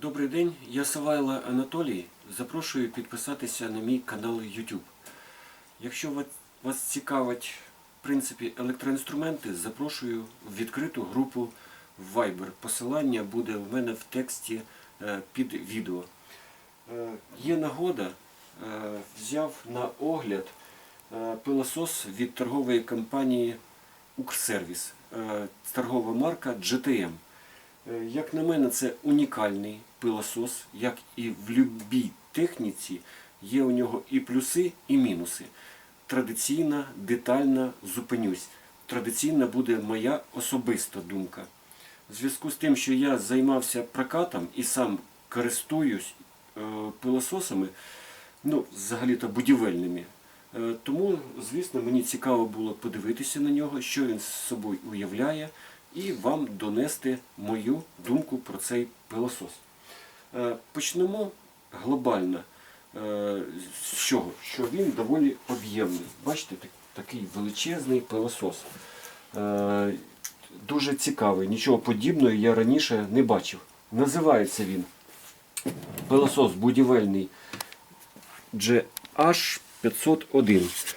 Добрий день, я Савайло Анатолій. Запрошую підписатися на мій канал YouTube. Якщо вас цікавить в принципі електроінструменти, запрошую в відкриту групу Viber. Посилання буде в мене в тексті е, під відео. Е, Є нагода, е, взяв на огляд пилосос від торгової компанії Укрсервіс. Торгова марка GTM. Е, Як на мене, це унікальний пилосос, як і в будь-якій техніці, є у нього і плюси, і мінуси. Традиційна, детальна, зупинюсь. Традиційна буде моя особиста думка. В зв'язку з тим, що я займався прокатом і сам користуюсь е, пилососами, ну, взагалі-то будівельними. Е, Тому, звісно, мені цікаво було подивитися на нього, що він з собою уявляє, і вам донести мою думку про цей пилосос. Е, Почнемо глобально. Е, З чого? Що він доволі об'ємний. Бачите, такий величезний пилосос. Е, Дуже цікавий, нічого подібного я раніше не бачив. Називається він пилосос будівельний GH501.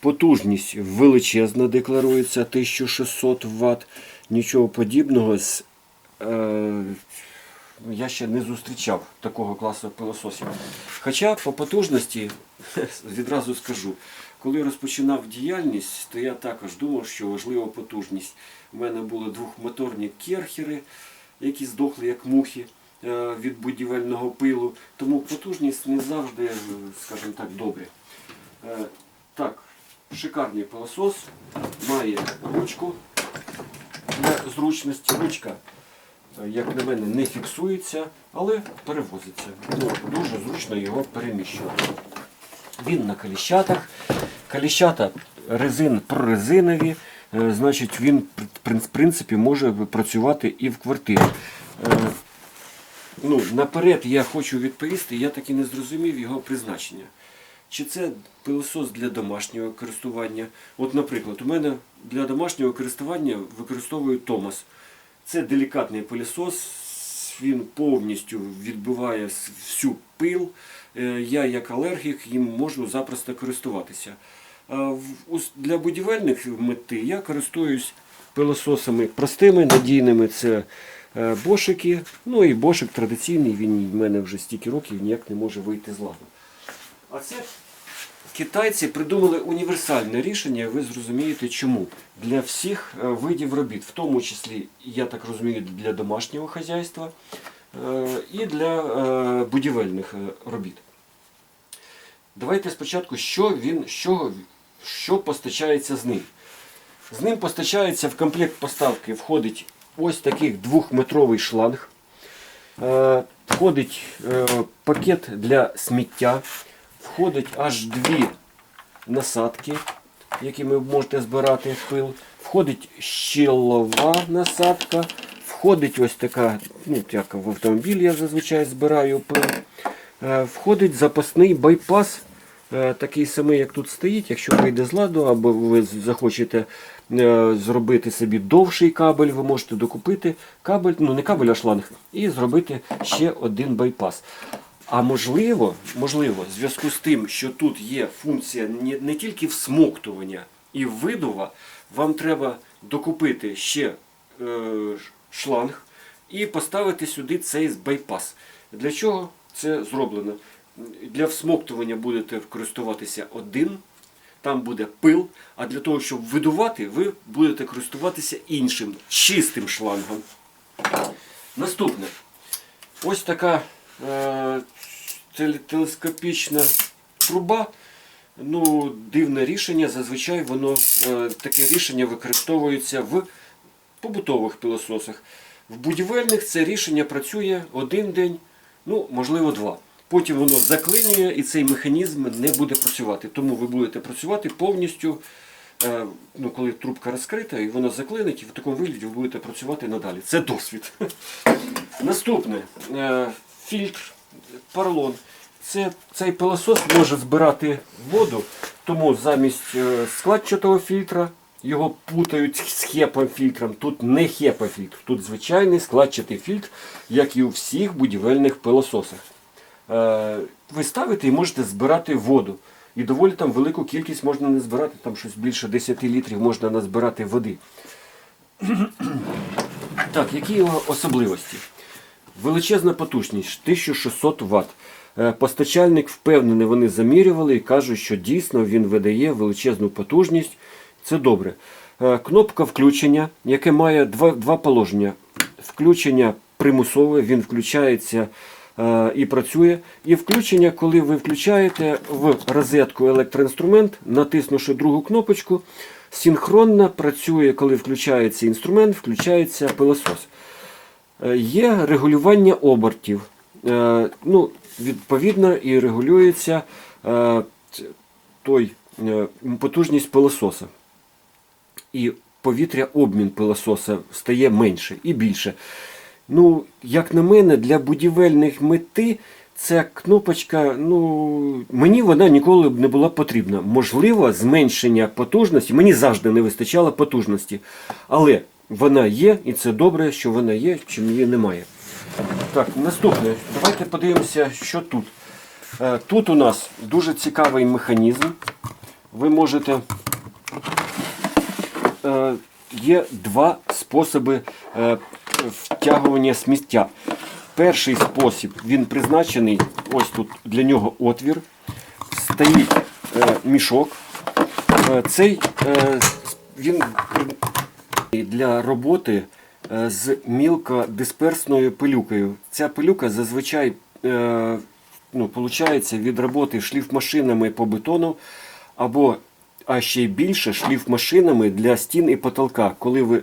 Потужність величезна декларується 1600 Вт. Нічого подібного е, я ще не зустрічав такого класу пилососів. Хоча по потужності, відразу скажу, коли розпочинав діяльність, то я також думав, що важлива потужність. У мене були двохмоторні керхери, які здохли як мухи е, від будівельного пилу. Тому потужність не завжди, скажімо так, добре. Так, шикарний пилосос, має ручку для зручності. Ручка, е, як на мене, не фіксується, але перевозиться. Ну, дуже зручно його переміщувати. Він на каліщатах. Каліщата резин прорезинові, е, значить він в принципі може працювати і в квартирі. Е, Ну, наперед я хочу відповісти, я таки не зрозумів його призначення. Чи це пилосос для домашнього користування? От, наприклад, у мене для домашнього користування використовую Томас. Це делікатний пилосос, він повністю відбиває всю пил. Е, Я, як алергік, їм можу запросто користуватися. Для будівельних мети я користуюсь пилососами простими, надійними. Це е, бошики. Ну і бошик традиційний, він в мене вже стільки років ніяк не може вийти з ладу. А це китайці придумали універсальне рішення, ви зрозумієте чому. Для всіх е, видів робіт, в тому числі, я так розумію, для домашнього хазяйства е, і для е, будівельних робіт. Давайте спочатку, що він, що, що постачається з ним. З ним постачається в комплект поставки входить ось такий двохметровий шланг. Входить пакет для сміття, входить аж дві насадки, якими ви можете збирати пил. Входить щілова насадка, входить ось така, ну, як в автомобіль я зазвичай збираю пил. Е, Входить запасний байпас, е, такий самий, як тут стоїть. Якщо вийде з ладу, або ви захочете е, зробити собі довший кабель, ви можете докупити кабель, ну не кабель, а шланг, і зробити ще один байпас. А можливо, можливо, в зв'язку з тим, що тут є функція не, тільки всмоктування і видува, вам треба докупити ще е, шланг і поставити сюди цей байпас. Для чого це зроблено? Для всмоктування будете користуватися один, там буде пил, а для того, щоб видувати, ви будете користуватися іншим, чистим шлангом. Наступне. Ось така телескопічна труба. Ну, дивне рішення. Зазвичай воно е, таке рішення використовується в побутових пилососах. В будівельних це рішення працює один день, ну, можливо, два. Потім воно заклинює і цей механізм не буде працювати. Тому ви будете працювати повністю, е, ну, коли трубка розкрита, і воно заклинить, і в такому вигляді ви будете працювати надалі. Це досвід. Наступне е, фільтр, поролон. Це, цей пилосос може збирати воду, тому замість е, складчатого фільтра його путають з хепа-фільтром. Тут не хепа-фільтр, тут звичайний складчатий фільтр, як і у всіх будівельних пилососах. Е, ви ставите і можете збирати воду. І доволі там велику кількість можна не збирати, там щось більше 10 літрів можна назбирати води. Так, які його особливості? Величезна потужність 1600 Вт. Е, Постачальник впевнений, вони замірювали і кажуть, що дійсно він видає величезну потужність. Це добре. Е, Кнопка включення, яке має два, два положення. Включення примусове, він включається е, і працює. І включення, коли ви включаєте в розетку електроінструмент, натиснувши другу кнопочку, синхронно працює, коли включається інструмент, включається пилосос. Е, Є регулювання обертів. Е, Ну, відповідно, і регулюється е, той, потужність пилососа. І повітря обмін пилососа стає менше і більше. Ну, як на мене, для будівельних мети ця кнопочка, ну, мені вона ніколи б не була потрібна. Можливо, зменшення потужності, мені завжди не вистачало потужності. Але вона є, і це добре, що вона є, чим її немає. Так, наступне. Давайте подивимося, що тут. Е, Тут у нас дуже цікавий механізм. Ви можете е, є два способи е, втягування сміття. Перший спосіб він призначений, ось тут для нього отвір. Стоїть мішок. Цей він для роботи е, з мілкодисперсною пилюкою. Ця пилюка зазвичай е, ну, получається від роботи шліфмашинами по бетону або а ще й більше шліфмашинами для стін і потолка. Коли ви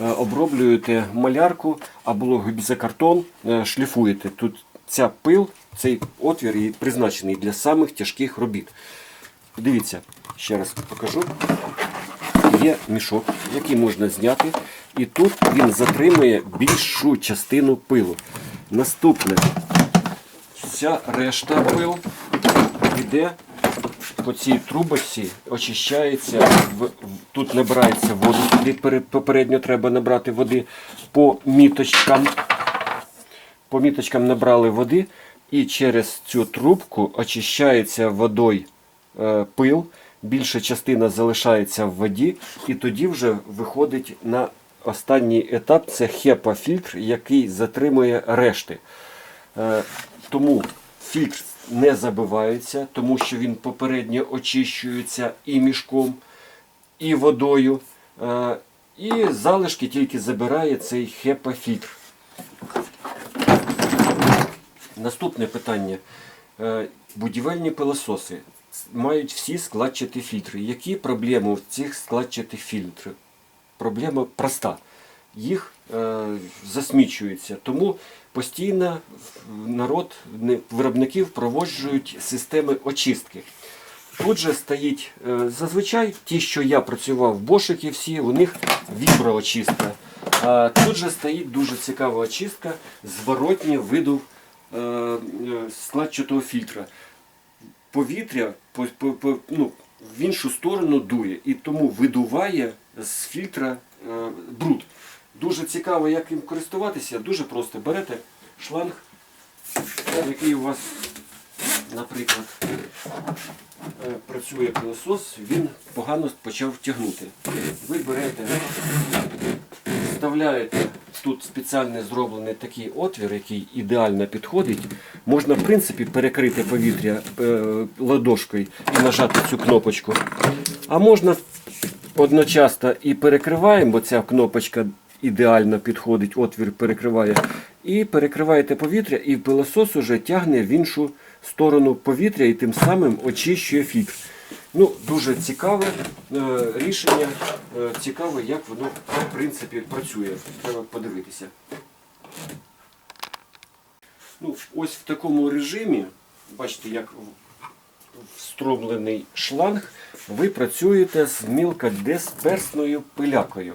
е, оброблюєте малярку або гіпсокартон, шліфуєте. Тут ця пил, цей отвір призначений для самих тяжких робіт. Дивіться, ще раз покажу. Є мішок, який можна зняти, і тут він затримує більшу частину пилу. Наступне, вся решта пил йде по цій трубочці, очищається, тут набирається воду, сюди попередньо треба набрати води по міточкам. По міточкам набрали води, і через цю трубку очищається водою е, пил, більша частина залишається в воді, і тоді вже виходить на останній етап це хепа-фільтр, який затримує решти. Е, Тому фільтр не забивається, тому що він попередньо очищується і мішком, і водою. Е, І залишки тільки забирає цей хепа-фільтр. Наступне питання. Е, Будівельні пилососи мають всі складчаті фільтри. Які проблеми в цих складчатих фільтрах? Проблема проста. Їх е, засмічується. Тому постійно народ, виробники впроваджують системи очистки. Тут же стоїть е, зазвичай ті, що я працював в Бошики, всі, у них віброочистка. А тут же стоїть дуже цікава очистка зворотні виду е, е, складчатого фільтра. Повітря по, по, по, ну, в іншу сторону дує і тому видуває з фільтра е, бруд. Дуже цікаво, як їм користуватися. Дуже просто берете шланг, який у вас, наприклад, е, працює пилосос, він погано почав тягнути. Ви берете, вставляєте тут спеціально зроблений такий отвір, який ідеально підходить. Можна, в принципі, перекрити повітря е, ладошкою і нажати цю кнопочку. А можна одночасно і перекриваємо, бо ця кнопочка ідеально підходить, отвір перекриває. І перекриваєте повітря, і пилосос уже тягне в іншу сторону повітря і тим самим очищує фільтр. Ну, дуже цікаве е, рішення, е, цікаво, як воно в принципі працює. Треба подивитися. Ну, ось в такому режимі, бачите, як встромлений шланг, ви працюєте з мілкодисперсною пилякою.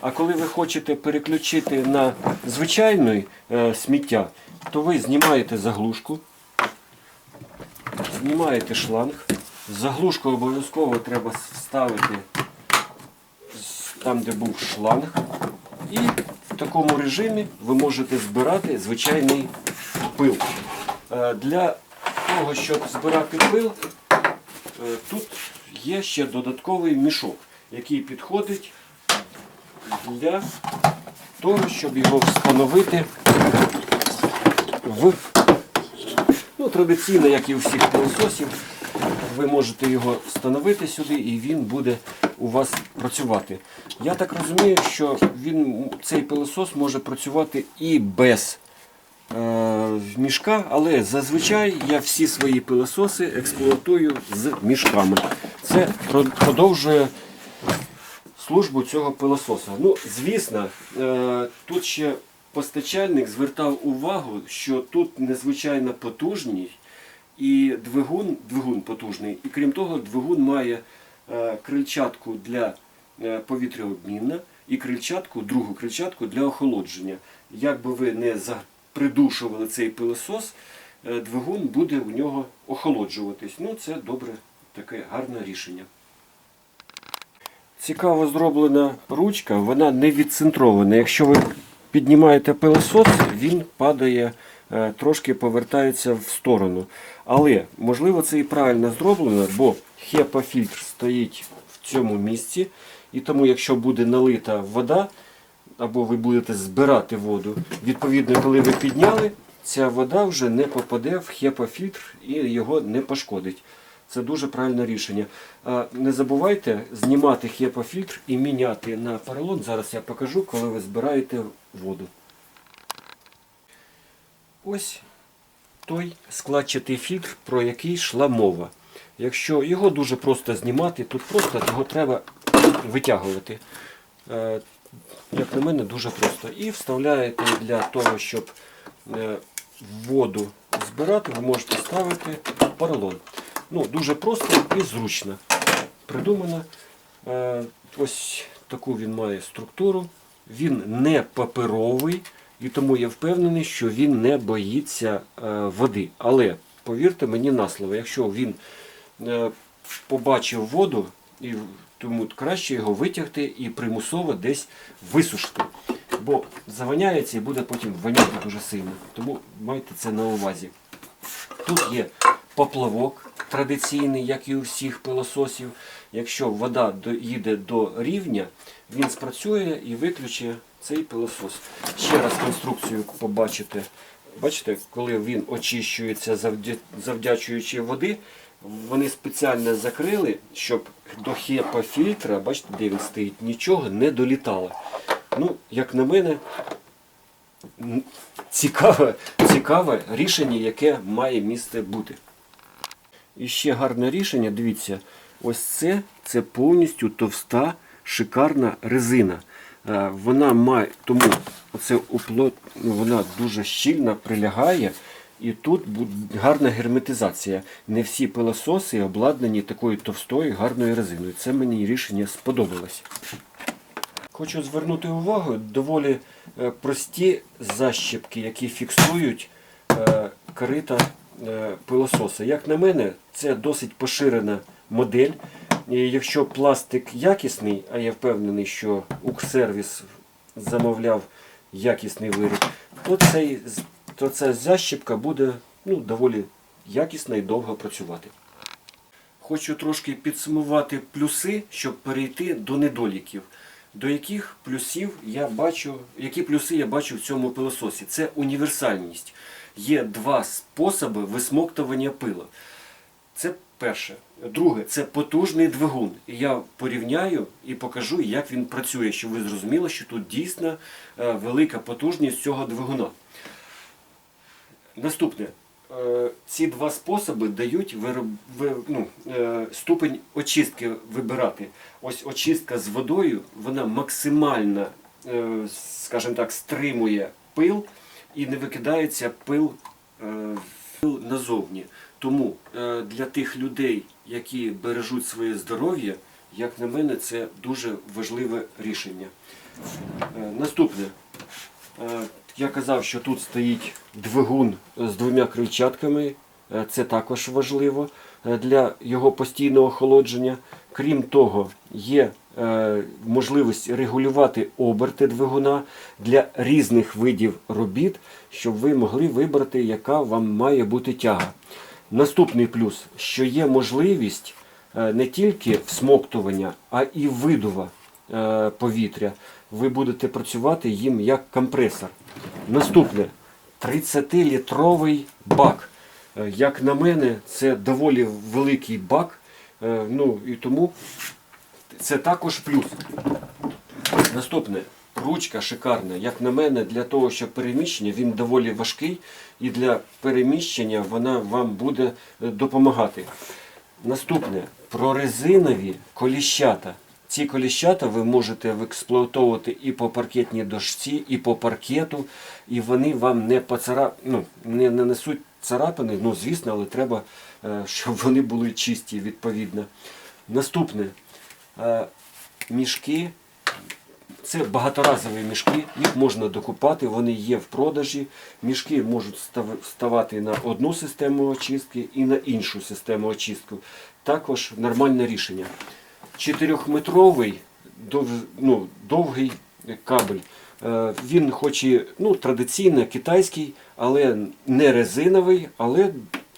А коли ви хочете переключити на звичайне сміття, то ви знімаєте заглушку, знімаєте шланг. Заглушку обов'язково треба вставити там, де був шланг. І в такому режимі ви можете збирати звичайний пил. Е, Для того, щоб збирати пил, е, тут є ще додатковий мішок, який підходить для того, щоб його встановити в ну, традиційно, як і у всіх пилососів, ви можете його встановити сюди і він буде у вас працювати. Я так розумію, що він, цей пилосос може працювати і без е, мішка, але зазвичай я всі свої пилососи експлуатую з мішками. Це продовжує службу цього пилососа. Ну, звісно, е, тут ще постачальник звертав увагу, що тут незвичайно потужний і двигун, двигун потужний. І крім того, двигун має е, крильчатку для е, повітряобмінна і крильчатку, другу крильчатку для охолодження. Як би ви не запридушували цей пилосос, е, двигун буде у нього охолоджуватись. Ну, це добре, таке гарне рішення. Цікаво зроблена ручка, вона не відцентрована. Якщо ви піднімаєте пилосос, він падає, трошки повертається в сторону. Але, можливо, це і правильно зроблено, бо HEPA-фільтр стоїть в цьому місці, і тому, якщо буде налита вода, або ви будете збирати воду, відповідно, коли ви підняли, ця вода вже не попаде в HEPA-фільтр і його не пошкодить. Це дуже правильне рішення. Не забувайте знімати HEPA-фільтр і міняти на поролон. Зараз я покажу, коли ви збираєте воду. Ось той складчатий фільтр, про який йшла мова. Якщо його дуже просто знімати, тут просто його треба витягувати. Е, Як на мене, дуже просто. І вставляєте для того, щоб е, воду збирати, ви можете ставити поролон. Ну, дуже просто і зручно. Придумано. Е, Ось таку він має структуру. Він не паперовий, і тому я впевнений, що він не боїться е, води. Але повірте мені на слово, якщо він е, побачив воду, тому краще його витягти і примусово десь висушити. Бо заваняється і буде потім воняти дуже сильно. Тому майте це на увазі. Тут є поплавок традиційний, як і у всіх пилососів. Якщо вода їде до рівня, він спрацює і виключить цей пилосос. Ще раз конструкцію побачите. Бачите, коли він очищується завдячуючи води, вони спеціально закрили, щоб до хепа фільтра, бачите, де він стоїть, нічого не долітало. Ну, як на мене, цікаве, цікаве рішення, яке має місце бути. І ще гарне рішення, дивіться, ось це, це повністю товста, шикарна резина. Е, Вона має, тому оце уплот, ну, вона дуже щільно прилягає, і тут гарна герметизація. Не всі пилососи обладнані такою товстою гарною резиною. Це мені рішення сподобалось. Хочу звернути увагу, доволі е, прості защіпки, які фіксують е, корита е, пилососа. Як на мене, це досить поширена модель. І якщо пластик якісний, а я впевнений, що Укрсервіс замовляв якісний виріб, то, цей, то ця защіпка буде ну, доволі якісна і довго працювати. Хочу трошки підсумувати плюси, щоб перейти до недоліків. До яких плюсів я бачу, які плюси я бачу в цьому пилососі? Це універсальність. Є два способи висмоктування пила. Це перше. Друге, це потужний двигун. Я порівняю і покажу, як він працює, щоб ви зрозуміли, що тут дійсно е, велика потужність цього двигуна. Наступне. Е, Ці два способи дають вироб... ну, е, ступень очистки вибирати. Ось очистка з водою, вона максимально, скажімо так, стримує пил і не викидається пил назовні. Тому е, для тих людей, які бережуть своє здоров'я, як на мене, це дуже важливе рішення. Е, Наступне. Е, Я казав, що тут стоїть двигун з двома крильчатками. Це також важливо для його постійного охолодження. Крім того, є можливість регулювати оберти двигуна для різних видів робіт, щоб ви могли вибрати, яка вам має бути тяга. Наступний плюс, що є можливість е, не тільки всмоктування, а і видува е, повітря. Ви будете працювати їм як компресор. Наступне 30-літровий бак. Е, Як на мене, це доволі великий бак. Ну і тому це також плюс. Наступне. Ручка шикарна. Як на мене, для того, щоб переміщення, він доволі важкий, і для переміщення вона вам буде е, допомагати. Наступне прорезинові коліщата. Ці коліщата ви можете експлуатовувати і по паркетній дошці, і по паркету, і вони вам не поцара... ну, не нанесуть царапини. Ну, звісно, але треба, е, щоб вони були чисті відповідно. Наступне е, мішки. Це багаторазові мішки, їх можна докупати, вони є в продажі. Мішки можуть став- ставати на одну систему очистки і на іншу систему очистки. Також нормальне рішення. Чотирьохметровий дов, ну, довгий кабель. Е, Він хоч і ну, традиційно китайський, але не резиновий, але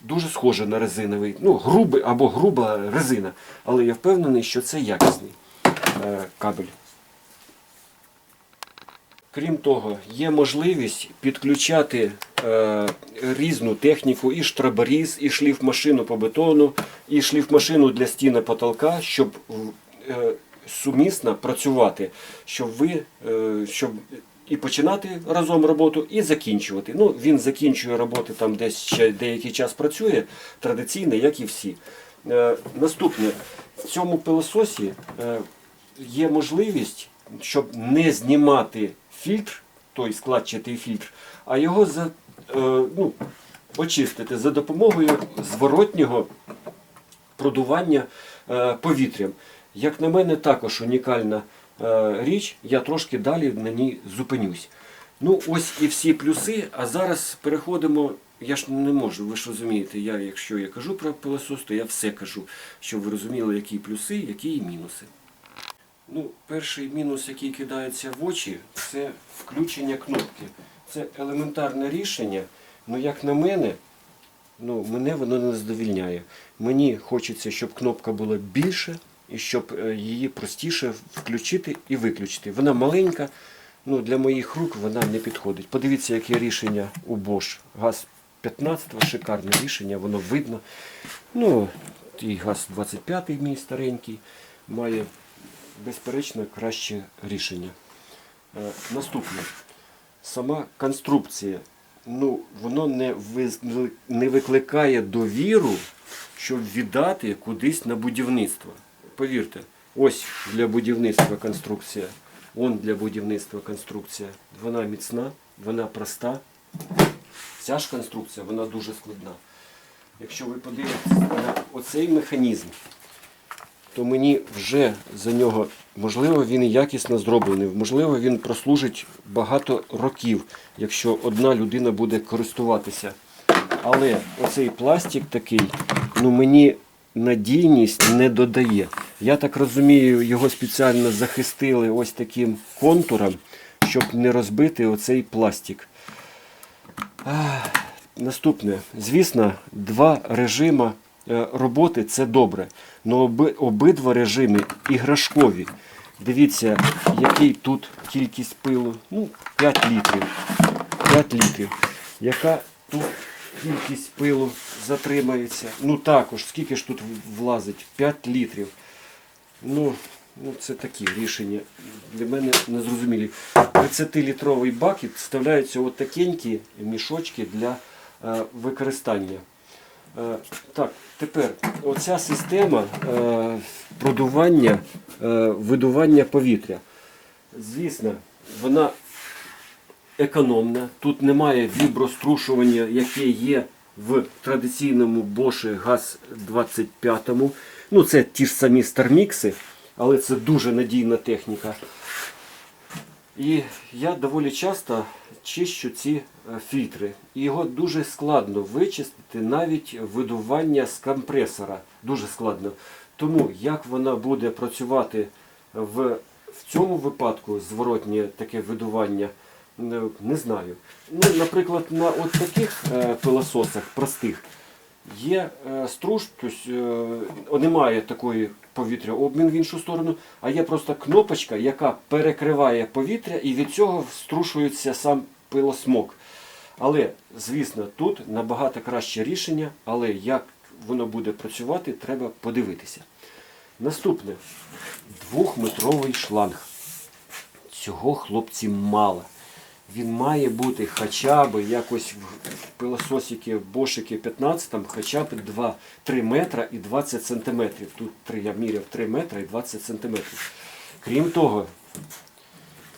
дуже схожий на резиновий. Ну, грубий або груба резина. Але я впевнений, що це якісний е, кабель. Крім того, є можливість підключати е, різну техніку, і штраборіз, і шліфмашину по бетону, і шліфмашину для стіни потолка, щоб е, сумісно працювати, щоб ви е, щоб і починати разом роботу, і закінчувати. Ну, він закінчує роботи там десь ще деякий час працює, традиційно, як і всі. Е, наступне, в цьому пилососі е, є можливість, щоб не знімати фільтр, той складчатий фільтр, а його за, е, ну, очистити за допомогою зворотнього продування е, повітрям. Як на мене, також унікальна е, річ, я трошки далі на ній зупинюсь. Ну, ось і всі плюси, а зараз переходимо. Я ж не можу, ви ж розумієте, я, якщо я кажу про пилосос, то я все кажу, щоб ви розуміли, які плюси, які мінуси. Ну, перший мінус, який кидається в очі, це включення кнопки. Це елементарне рішення, але як на мене, ну, мене воно не задовільняє. Мені хочеться, щоб кнопка була більше і щоб е, її простіше включити і виключити. Вона маленька, ну, для моїх рук вона не підходить. Подивіться, яке рішення у Bosch. Газ 15 шикарне рішення, воно видно. Ну, і газ 25 мій старенький має безперечно краще рішення. Е, Наступне. Сама конструкція. Ну, воно не, не викликає довіру, щоб віддати кудись на будівництво. Повірте, ось для будівництва конструкція, он для будівництва конструкція. Вона міцна, вона проста. Ця ж конструкція, вона дуже складна. Якщо ви подивитесь на оцей механізм, то мені вже за нього, можливо, він якісно зроблений, можливо, він прослужить багато років, якщо одна людина буде користуватися. Але оцей пластик такий, ну мені надійність не додає. Я так розумію, його спеціально захистили ось таким контуром, щоб не розбити оцей пластик. Наступне. Звісно, два режими е, роботи це добре. але обидва режими іграшкові. Дивіться, який тут кількість пилу. Ну, 5 літрів. 5 літрів. Яка тут кількість пилу затримається? Ну також, скільки ж тут влазить? 5 літрів. Ну, ну це такі рішення. Для мене незрозумілі. 30-літровий бак і вставляються от такенькі мішочки для е, використання. Е, так, тепер оця система е, продування, е, видування повітря. Звісно, вона економна. Тут немає віброструшування, яке є в традиційному Bosch газ 25. Ну, це ті ж самі стармікси, але це дуже надійна техніка. І я доволі часто чищу ці е, фільтри. І його дуже складно вичистити навіть видування з компресора. Дуже складно. Тому як вона буде працювати В, в цьому випадку зворотнє таке видування не, знаю. Ну, наприклад, на от таких е, пилососах простих є е, струж, тобто е, немає такої повітря обмін в іншу сторону, а є просто кнопочка, яка перекриває повітря і від цього струшується сам пилосмок. Але, звісно, тут набагато краще рішення, але як воно буде працювати, треба подивитися. Наступне двохметровий шланг. Цього хлопці мало. Він має бути хоча б якось в пилососики бошики 15, там хоча б 2-3 метра і 20 сантиметрів. Тут 3, я міряв 3 метра і 20 сантиметрів. Крім того,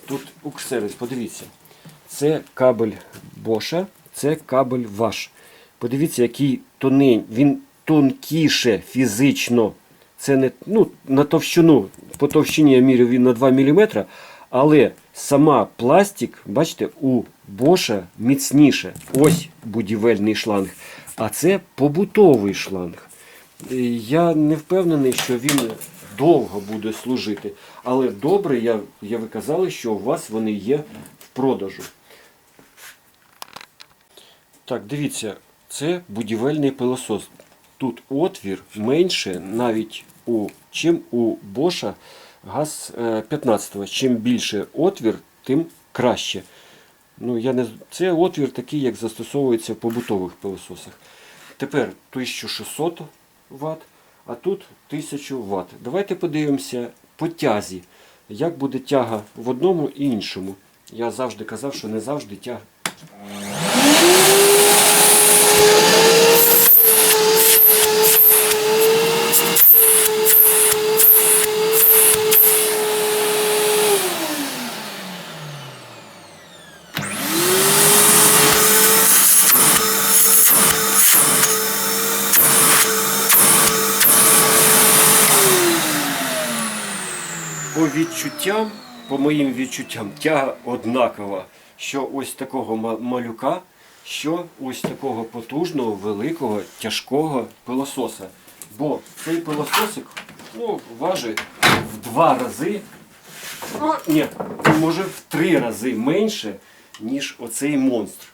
тут Укрсервіс, подивіться, це кабель Боша, це кабель ваш. Подивіться, який тонень, він тонкіше фізично. Це не ну, на товщину, по товщині я міряв він на 2 мм, але сама пластик, бачите, у Боша міцніше. Ось будівельний шланг. А це побутовий шланг. Е, Я не впевнений, що він довго буде служити. Але добре, я, я ви казали, що у вас вони є в продажу. Так, дивіться, це будівельний пилосос. Тут отвір менше навіть у, чим у Боша газ е, 15 Чим більше отвір, тим краще. Ну, я не... Це отвір такий, як застосовується в побутових пилососах. Тепер 1600 Вт, а тут 1000 Вт. Давайте подивимося по тязі, як буде тяга в одному і іншому. Я завжди казав, що не завжди тяга. По відчуттям, по моїм відчуттям, тяга однакова. Що ось такого малюка, що ось такого потужного, великого, тяжкого пилососа. Бо цей пилососик ну, важить в два рази, ну, ні, може в три рази менше, ніж оцей монстр.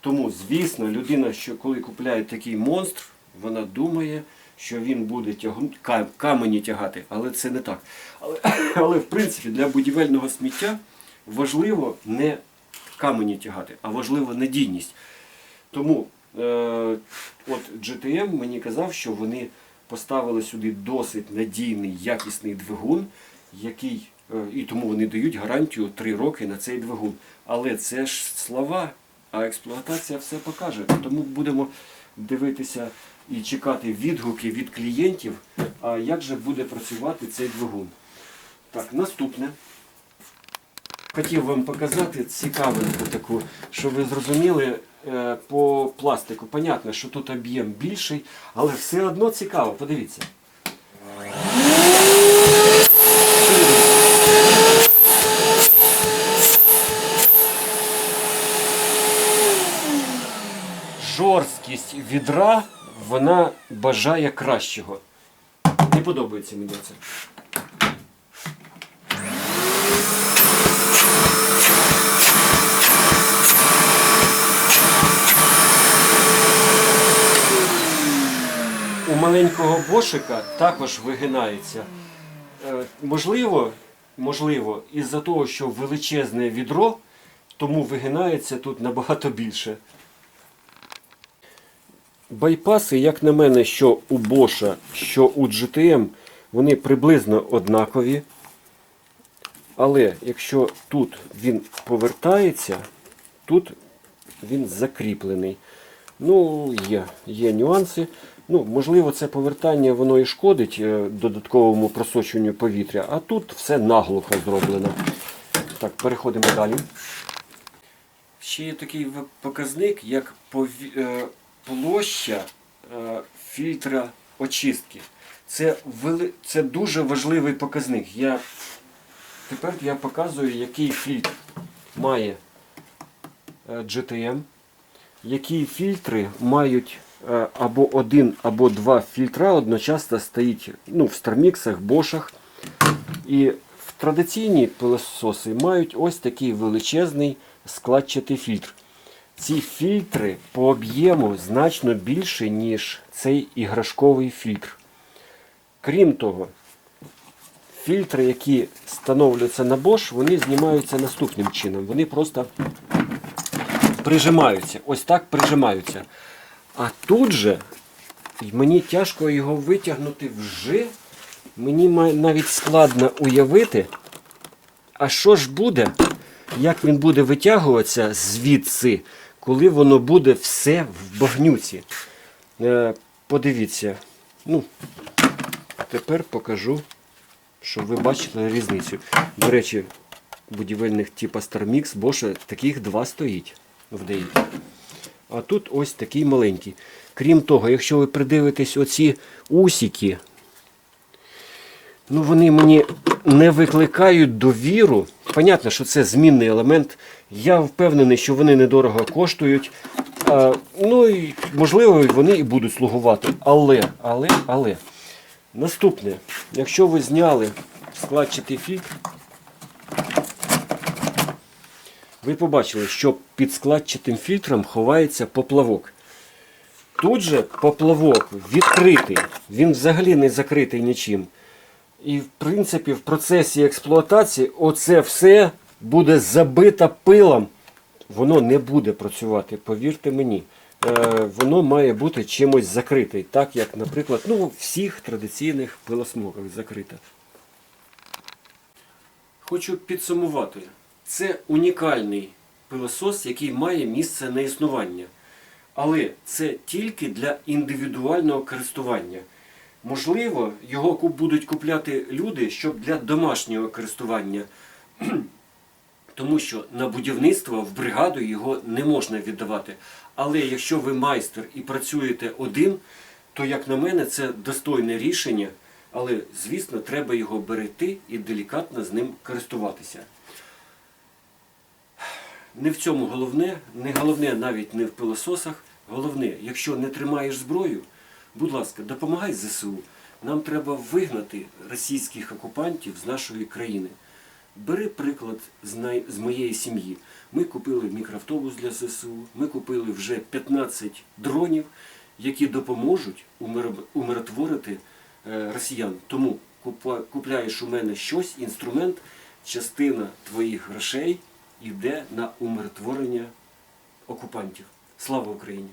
Тому, звісно, людина, що коли купляє такий монстр, вона думає, що він буде тягнути, камені тягати, але це не так. Але, але в принципі для будівельного сміття важливо не камені тягати, а важлива надійність. Тому е, от GTM мені казав, що вони поставили сюди досить надійний, якісний двигун, який, е, і тому вони дають гарантію 3 роки на цей двигун. Але це ж слова, а експлуатація все покаже. Тому будемо дивитися і чекати відгуки від клієнтів, а як же буде працювати цей двигун. Так, наступне. Хотів вам показати цікавинку таку, щоб ви зрозуміли е, по пластику. Понятно, що тут об'єм більший, але все одно цікаво. Подивіться. Жорсткість відра, вона бажає кращого. Не подобається мені це. у маленького бошика також вигинається. Е, можливо, можливо, із-за того, що величезне відро, тому вигинається тут набагато більше. Байпаси, як на мене, що у Боша, що у GTM, вони приблизно однакові. Але якщо тут він повертається, тут він закріплений. Ну, є, є нюанси. Ну, можливо, це повертання воно і шкодить е, додатковому просочуванню повітря, а тут все наглухо зроблено. Так, переходимо далі. Ще є такий показник, як пові- е, площа е, фільтра очистки. Це, вели... це дуже важливий показник. Я... Тепер я показую, який фільтр має е, GTM, які фільтри мають е, або один, або два фільтра одночасно стоїть ну, в старміксах, бошах. І в традиційні пилососи мають ось такий величезний складчатий фільтр. Ці фільтри по об'єму значно більше, ніж цей іграшковий фільтр. Крім того, фільтри, які встановлюються на Bosch, вони знімаються наступним чином. Вони просто прижимаються. Ось так прижимаються. А тут же мені тяжко його витягнути вже. Мені навіть складно уявити, а що ж буде, як він буде витягуватися звідси, коли воно буде все в багнюці. Е, подивіться. Ну, тепер покажу, щоб ви бачили різницю. До речі, будівельних типа StarMix Bosch таких два стоїть в деяких. А тут ось такий маленький. Крім того, якщо ви придивитесь оці усики, ну вони мені не викликають довіру. Понятно, що це змінний елемент. Я впевнений, що вони недорого коштують. Ну і можливо, вони і будуть слугувати. Але, але, але. Наступне, якщо ви зняли складчатий фільтр, ви побачили, що під складчатим фільтром ховається поплавок. Тут же поплавок відкритий, він взагалі не закритий нічим. І в принципі в процесі експлуатації оце все буде забито пилом. Воно не буде працювати, повірте мені. Е, воно має бути чимось закритий, так як, наприклад, ну, всіх традиційних пилосмоках закрите. Хочу підсумувати. Це унікальний пилосос, який має місце на існування. Але це тільки для індивідуального користування. Можливо, його будуть купляти люди, щоб для домашнього користування. Тому що на будівництво в бригаду його не можна віддавати. Але якщо ви майстер і працюєте один, то, як на мене, це достойне рішення. Але, звісно, треба його берегти і делікатно з ним користуватися. Не в цьому головне, не головне навіть не в пилососах. Головне, якщо не тримаєш зброю, будь ласка, допомагай ЗСУ. Нам треба вигнати російських окупантів з нашої країни. Бери приклад з, най... з моєї сім'ї. Ми купили мікроавтобус для ЗСУ, ми купили вже 15 дронів, які допоможуть умир- умиротворити е, росіян. Тому купа- купляєш у мене щось, інструмент, частина твоїх грошей йде на умиротворення окупантів. Слава Україні!